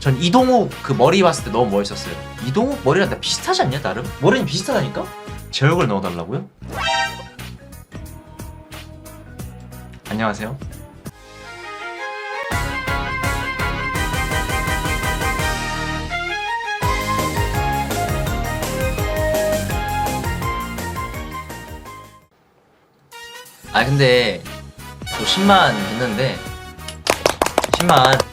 전 이동욱 그 머리 봤을 때 너무 멋있었어요. 이동욱 머리랑 나 비슷하지 않냐 나름? 머리는 비슷하다니까? 제 얼굴 넣어달라고요? 안녕하세요. 아 근데 또 10만 됐는데 10만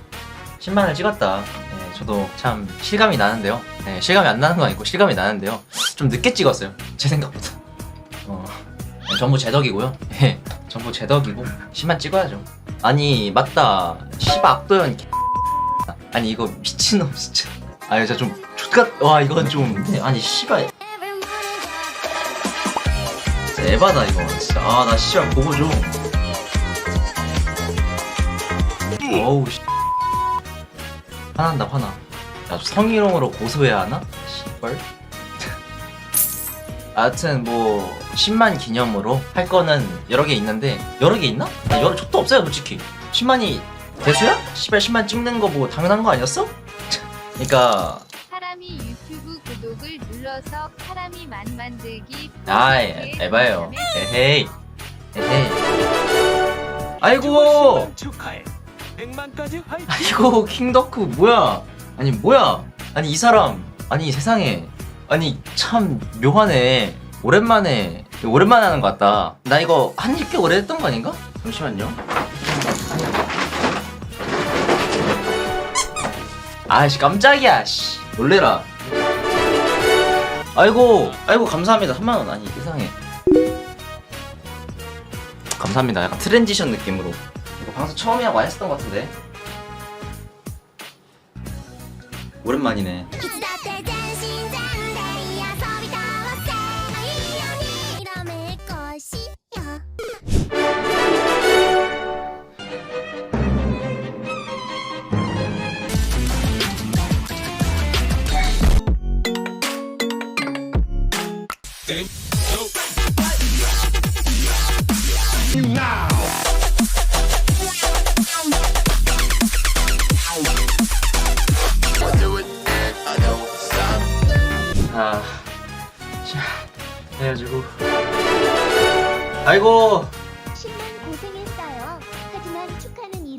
10만을 찍었다. 네, 저도 참 실감이 나는데요. 네, 실감이 안 나는 건 아니고 실감이 나는데요. 좀 늦게 찍었어요. 제 생각보다. 어, 네, 전부 제 덕이고요. 예, 전부 제 덕이고 10만 찍어야죠. 아니 맞다. 시바 악도현 개- 아니 이거 미친놈 진짜. 아 진짜 좀 족같. 와 이건 좀 네, 아니 시바 진짜 에바다 이거 진짜. 아나 시발 보고 좀. 어우 씨. 화난다 화나 야 성희롱으로 고소해야 하나? 씨발 하여튼 뭐 10만 기념으로 할 거는 여러 개 있는데 여러 개 있나? 아, 여러 족도 없어요 솔직히 10만이 대수야? 씨발 10만 찍는 거 뭐 당연한 거 아니었어? 그니까 사람이 유튜브 구독을 눌러서 사람이 만 만들기 아이 에바예요 에헤이 에헤이 아이고 축하해. 100만까지 화이팅. 아이고 킹더크 뭐야? 아니 뭐야? 아니 이 사람. 아니 세상에. 아니 참 묘하네. 오랜만에 오랜만에 하는 것 같다. 나 이거 한일 꽤 오래됐던 거 아닌가? 잠시만요. 아이씨 깜짝이야 씨. 놀래라. 아이고 아이고 감사합니다. 3만 원. 아니 세상에. 감사합니다. 약간 트랜지션 느낌으로. 이거 방송 처음이라고 안 했었던 것 같은데. 오랜만이네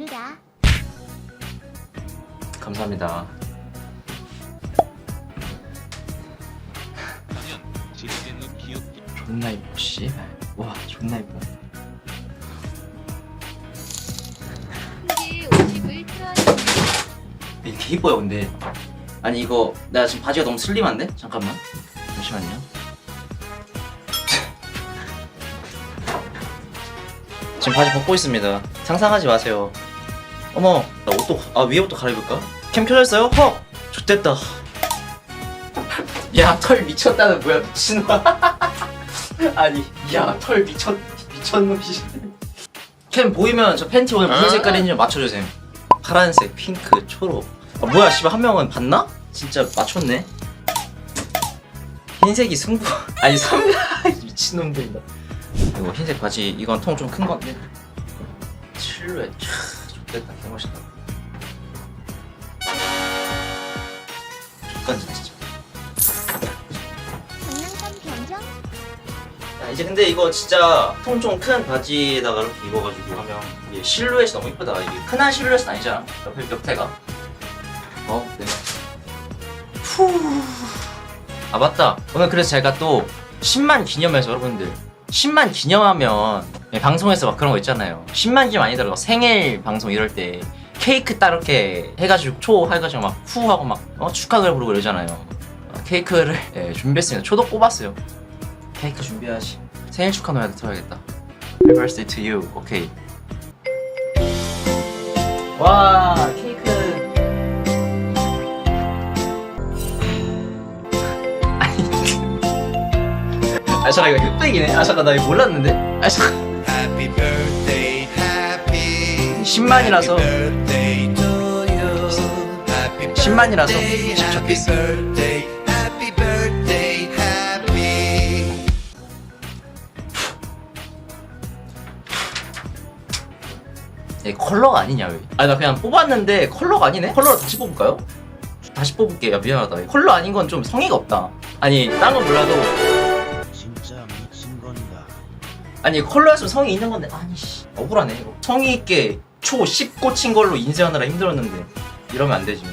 이르다 감사합니다. 존나 이뻐, 씨. 와, 존나 이뻐. 크게 50을 태워주세요. 이렇게 이뻐요, 근데. 아니, 이거, 내가 지금 바지가 너무 슬림한데? 잠깐만. 잠시만요. 지금 바지 벗고 있습니다. 상상하지 마세요. 어머, 나 옷도, 아, 위에부터 갈아입을까? 캠 켜졌어요? 헉! 좋됐다. 야, 털 미쳤다는 뭐야, 미친놈아. 아니, 야, 털 미쳤, 미쳤놈이. 캠 보이면 저 팬티 오늘 무슨 색깔인지 좀 맞춰주세요. 파란색, 핑크, 초록. 아, 뭐야, 씨발, 한 명은 봤나? 진짜 맞췄네. 흰색이 승부. 아니, 삼 미친놈들이다. 이거 흰색 바지, 이건 통 좀 큰 건데. 실루엣, 촤, 좋겠다, 개멋있다. 좋다, 진짜. 장난감 변경 야, 이제 근데 이거 진짜 통좀 큰 바지에다가 이렇게 입어가지고 하면 이게 실루엣이 너무 이쁘다. 이게 흔한 실루엣은 아니잖아. 옆에 옆에가. 어, 네. 후. 아 맞다. 오늘 그래서 제가 또 10만 기념해서 여러분들 10만 기념하면 예, 방송에서 막 그런 거 있잖아요. 10만 기념 아니더라도 생일 방송 이럴 때 케이크 따르게 해가지고 초 해가지고 막 후 하고 막 어, 축하글 부르고 이러잖아요. 어, 케이크를 예, 준비했습니다. 초도 뽑았어요. 케이크 준비하시. 생일 축하 노래 들어야겠다. Happy birthday to you. 오케이. 와 케이크. 아니. 아 잠깐 이거 흑백이네. 아 잠깐 나 이거 몰랐는데. 아 잠깐. Happy birthday, happy 10만이라서 birthday to you. Happy 10만이라서 birthday, 집 happy 적겠어. birthday, happy birthday, happy. 얘 컬러가 아니냐 왜? 아니 나 그냥 뽑았는데 컬러가 아니네? 컬러로 다시 뽑을까요? 다시 뽑을게 야 미안하다 컬러 아닌 건 좀 성의가 없다 아니 딴 건 몰라도? 아니 컬러였으면 성의 있는 건데. 아니 씨. 억울하네 이거. 성의 있게 초 10 꽂힌 걸로 인쇄하느라 힘들었는데. 이러면 안 되지.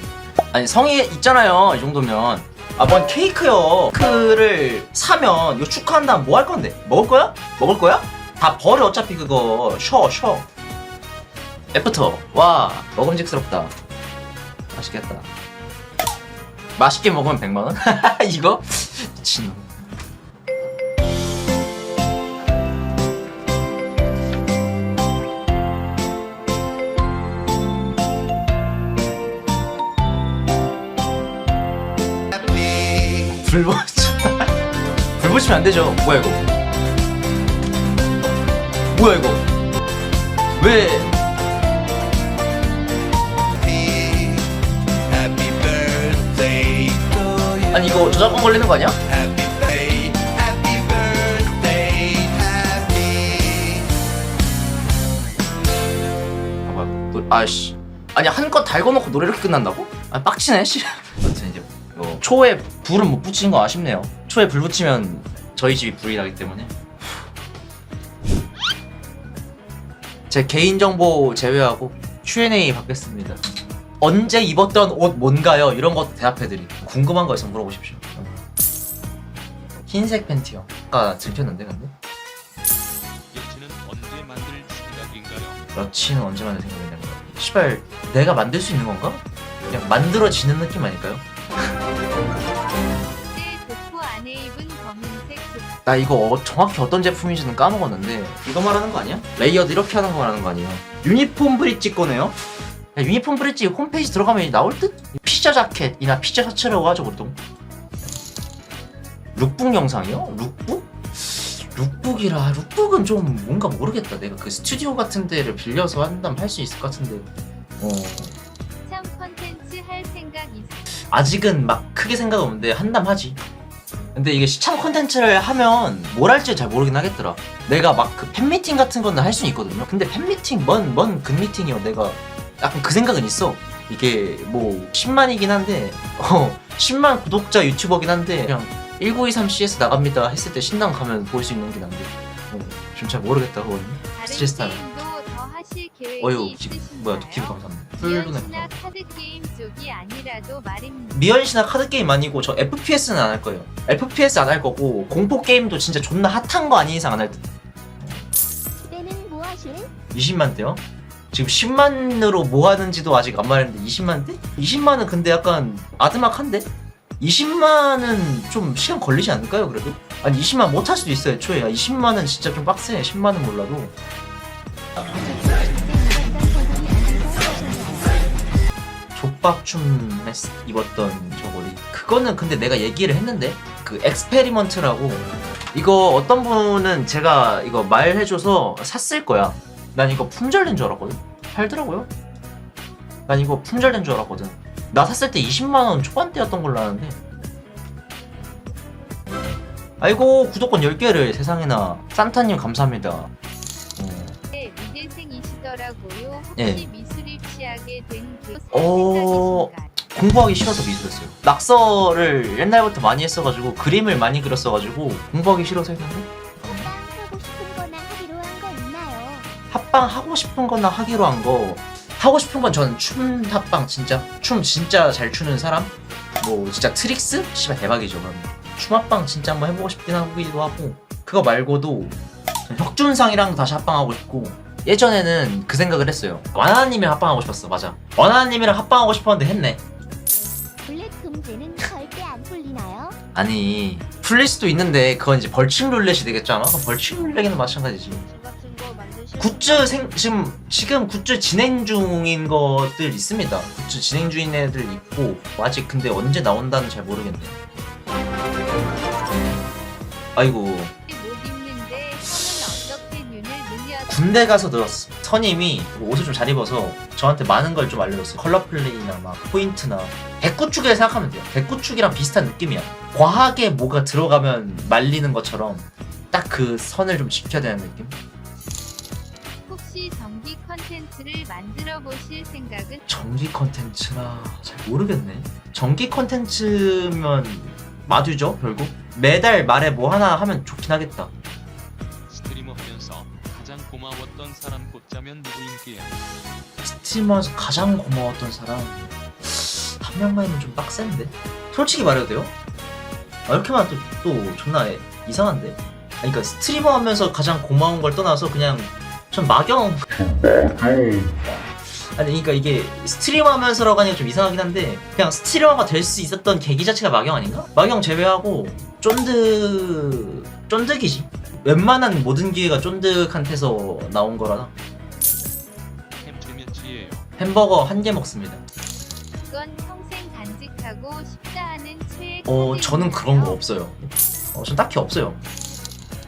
아니 성의 있잖아요 이 정도면. 아 뭔 케이크요. 케이크를 사면 이거 축하한다면 뭐할 건데? 먹을 거야? 먹을 거야? 다 버려 어차피 그거. 쉬어 쉬어. 애프터. 와 먹음직스럽다. 맛있겠다. 맛있게 먹으면 100만원? 이거? 미친놈 불 붙이면 안 되죠. 뭐야 이거? 뭐야 이거? 왜. 아니 이거 저작권 걸리는 거 아니야? 아 노, 아씨. 아니 한껏 달궈놓고 노래 이렇게 끝난다고? 아 빡치네 씨. 아무튼 이제 이거 초에 불은 못 붙이는 거 아쉽네요. 초에 불 붙이면 저희 집이 불이 나기 때문에 제 개인정보 제외하고 Q&A 받겠습니다 언제 입었던 옷 뭔가요? 이런 것도 대답해드리 궁금한 거 있으면 물어보십시오 흰색 팬티요 아까 들켰는데 근데 여친은 언제 만들 생각인가요? 여친은 언제 만들 거야 시발 내가 만들 수 있는 건가? 그냥 만들어지는 느낌 아닐까요? 나 이거 어- 정확히 어떤 제품인지는 까먹었는데 이거 말하는 거 아니야? 레이어드 이렇게 하는 거 말하는 거 아니야? 유니폼 브릿지 거네요? 야, 유니폼 브릿지 홈페이지 들어가면 나올 듯? 피자 자켓이나 피자 셔츠라고 하죠 보통 룩북 영상이요? 룩북? 룩북이라 룩북은 좀 뭔가 모르겠다 내가 그 스튜디오 같은 데를 빌려서 한다면 할 수 있을 것 같은데 어... 참 컨텐츠 할 생각 있어. 아직은 막 크게 생각 없는데 한담 하지. 근데 이게 시참 콘텐츠를 하면 뭘 할지 잘 모르긴 하겠더라. 내가 막 그 팬미팅 같은 거는 할 수는 있거든요. 근데 팬미팅, 뭔, 뭔 근미팅이요. 내가 약간 그 생각은 있어. 이게 뭐 10만이긴 한데, 어, 10만 구독자 유튜버긴 한데, 그냥 1923CS 나갑니다 했을 때 신당 가면 볼 수 있는 게 난데. 어, 좀잘 모르겠다. 다른 스트레스 타는. 어휴, 기, 있으신가요? 뭐야, 기부 감사합니다. 풀루네. 미연씨나 카드 게임 쪽이 아니라도 말입니다. 미연씨나 카드 게임 아니고 저 FPS는 안 할 거예요. FPS 안 할 거고 공포 게임도 진짜 존나 핫한 거 아닌 이상 안 할 듯. 때는 뭐 하실? 20만 대요? 지금 10만으로 뭐 하는지도 아직 안 말했는데 20만 대? 20만은 근데 약간 아드막한데? 20만은 좀 시간 걸리지 않을까요 그래도? 아니 20만 못 할 수도 있어요 애초에 20만은 진짜 좀 빡세 10만은 몰라도 족박춤 했- 입었던 저 머리. 그거는 근데 내가 얘기를 했는데 그 엑스페리먼트라고. 이거 어떤 분은 제가 이거 말해줘서 샀을 거야. 난 이거 품절된 줄 알았거든. 팔더라고요. 난 이거 품절된 줄 알았거든. 나 샀을 때 20만원 초반대였던 걸로 아는데. 아이고 구독권 10개를 세상에나. 산타님 감사합니다. 어. 네, 미대생이시더라고요. 혹시 예. 미술 입시하게 된그 어, 생각이신가요? 공부하기 싫어서 미술했어요. 낙서를 옛날부터 많이 했어가지고 그림을 많이 그렸어가지고 공부하기 싫어서 했는데? 합방 하고 싶은 거나 하기로 한 거 있나요? 합방 하고 싶은 거나 하기로 한 거. 하고 싶은 건 전 춤 합방 진짜? 춤 진짜 잘 추는 사람? 뭐 진짜 트릭스? 씨발 대박이죠 그럼. 춤 합방 진짜 한번 해보고 싶긴 하기도 하고. 그거 말고도 혁준상이랑 다시 합방하고 싶고 예전에는 그 생각을 했어요. 와나님이랑 합방하고 싶었어. 맞아. 와나님이랑 합방하고 싶었는데 했네. 블랙 금제는 절대 안 풀리나요? 아니 풀릴 수도 있는데 그건 이제 벌칙 룰렛이 되겠잖아. 그럼 벌칙 룰렛이는 마찬가지지. 같은 거 만드실 굿즈 생 지금 지금 굿즈 진행 중인 것들 있습니다. 굿즈 진행 중인 애들 있고 아직 근데 언제 나온다는 잘 모르겠네. 아이고 군대 가서 들었어 선임이 옷을 좀 잘 입어서 저한테 많은 걸 좀 알려줬어요 컬러 플레이나 막 포인트나 백구축이라 생각하면 돼요 백구축이랑 비슷한 느낌이야 과하게 뭐가 들어가면 말리는 것처럼 딱 그 선을 좀 지켜야 되는 느낌 혹시 정기 컨텐츠를 만들어 보실 생각은 전기 컨텐츠나 잘 모르겠네. 전기 컨텐츠면 마듀죠 결국. 매달 말에 뭐 하나 하면 좋긴 하겠다. 고마웠던 사람 꼽자면 누구인기야? 스트리머에서 가장 고마웠던 사람 한 명만이면 좀 빡센데? 솔직히 말해도 돼요? 아, 이렇게만 또, 또 존나 이상한데? 아니 그니까 스트리머 하면서 가장 고마운 걸 떠나서 그냥 전 마경 아니 그러니까 이게 스트리머 하면서라고 하니까 좀 이상하긴 한데 그냥 스트리머가 될 수 있었던 계기 자체가 마경 아닌가? 마경 제외하고 쫀득 쫀득이지 웬만한 모든 기회가 쫀득한테서 나온 거라 햄칠면치예요. 햄버거 한 개 먹습니다 그건 평생 간직하고 싶다 하는 최애 어 저는 그런 거? 없어요 어, 전 딱히 없어요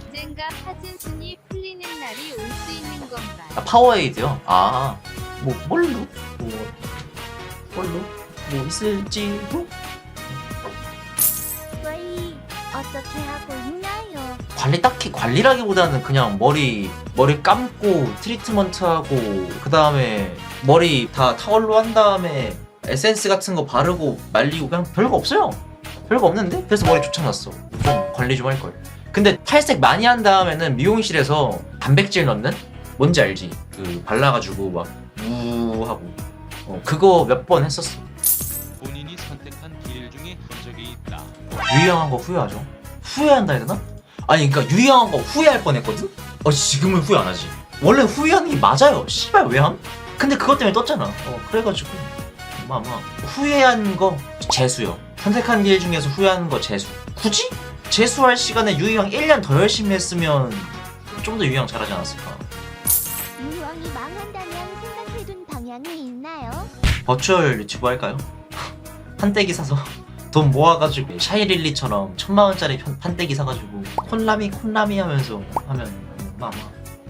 언젠가 사진 순위 풀리는 날이 올 수 있는 건가요? 아, 파워에이드요? 아, 뭐, 뭘로? 뭐, 뭘로? 뭐, 있을지도? 관리 어떻게 하고 있나요? 관리 딱히 관리라기보다는 그냥 머리, 머리 감고, 트리트먼트 하고, 그 다음에 머리 다 타월로 한 다음에 에센스 같은 거 바르고 말리고, 그냥 별거 없어요. 별거 없는데? 그래서 머리 쫓아놨어. 좀 관리 좀 할 걸. 근데 탈색 많이 한 다음에는 미용실에서 단백질 넣는? 뭔지 알지? 그 발라가지고 막, 우 하고. 어, 그거 몇 번 했었어. 본인이 선택한 길 중에 흔적이 있다. 유의양한 거 후회하죠. 후회한다 해야 되나? 아니 그러니까 유의양한 거 후회할 뻔했거든? 어 지금은 후회 안 하지. 원래 후회하는 게 맞아요. 씨발 왜 함? 근데 그것 때문에 떴잖아. 어 그래가지고 아마 후회한 거 재수요. 선택한 길 중에서 후회하는 거 재수. 굳이? 재수할 시간에 유의양 1년 더 열심히 했으면 좀 더 유의양 잘하지 않았을까? 유형이 망한다면 생각해둔 방향이 있나요? 버추얼 유튜브 할까요? 판때기 사서 돈 모아가지고 샤이릴리처럼 천만 원짜리 편- 판때기 사가지고 콘라미 콘라미 하면서 하면 아마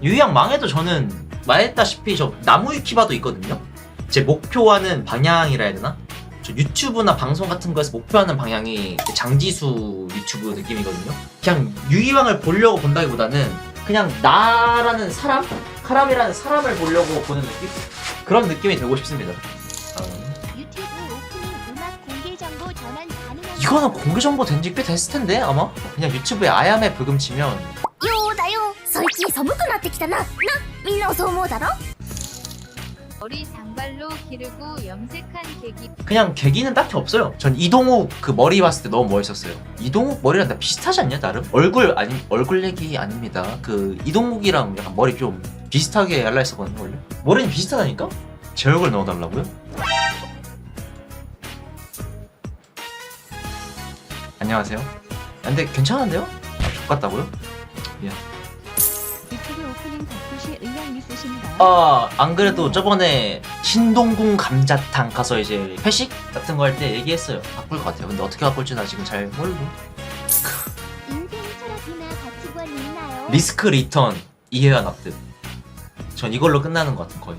유의양 망해도 저는 말했다시피 저 나무 위키바도 있거든요 제 목표하는 방향이라 해야 되나? 저 유튜브나 방송 같은 거에서 목표하는 방향이 장지수 유튜브 느낌이거든요 그냥 유의왕을 보려고 본다기보다는 그냥 나라는 사람? 카람이라는 사람을 보려고 보는 느낌? 그런 느낌이 되고 싶습니다 이거는 공개 정보 된 지 꽤 됐을 텐데 아마 그냥 유튜브에 아야메 불금 치면 ようだよ最近寒くなってきたななみんなもそう思うだろ 머리 장발로 기르고 염색한 계기 그냥 계기는 딱히 없어요. 전 이동욱 그 머리 봤을 때 너무 멋있었어요. 이동욱 머리랑 나 비슷하지 않냐 나름? 얼굴 아니 얼굴 얘기 아닙니다. 그 이동욱이랑 약간 머리 좀 비슷하게 할라 했었거든요 원래. 머리는 비슷하다니까? 제 얼굴 넣어달라고요? 안녕하세요. 아, 근데 괜찮은데요? 아, 좋같다고요? 유튜브 오프닝 덕후시 의향 있으신가요? 아, 안 그래도 저번에 신동궁 감자탕 가서 이제 회식 같은 거 할 때 얘기했어요. 바꿀 것 같아요. 근데 어떻게 바꿀지 나 지금 잘 모르고. 인생 철학이나 가치관 있나요? 리스크 리턴 이해와 납득. 전 이걸로 끝나는 것 같은 거의.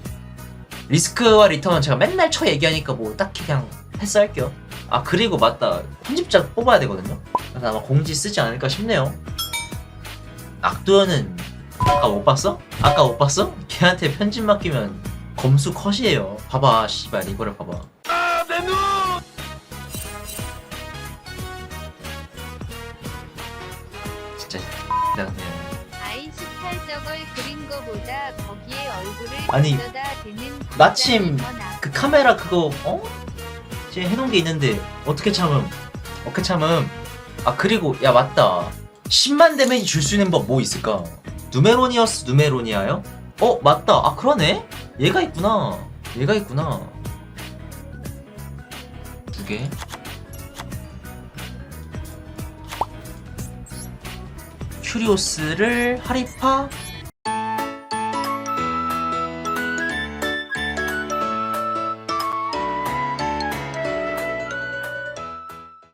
리스크와 리턴은 제가 맨날 쳐 얘기하니까 뭐 딱히 그냥 패스할게요. 아 그리고 맞다 편집자 뽑아야 되거든요. 그래서 아마 공지 쓰지 않을까 싶네요. 악도현은 아까 못 봤어? 아까 못 봤어? 걔한테 편집 맡기면 검수 컷이에요. 봐봐 씨발 이거를 봐봐. 진짜 내가 그냥. 아이18 저걸 그린 거보다 거기에 얼굴을 아니, 마침 그 카메라 그거 어? 지금 해놓은 게 있는데 어떻게 참음? 어떻게 참음? 아 그리고 야 맞다 10만 데미지 줄 수 있는 법 뭐 있을까? 누메로니어스 누메로니아요? 어 맞다 아 그러네 얘가 있구나 얘가 있구나 두 개 큐리오스를 하리파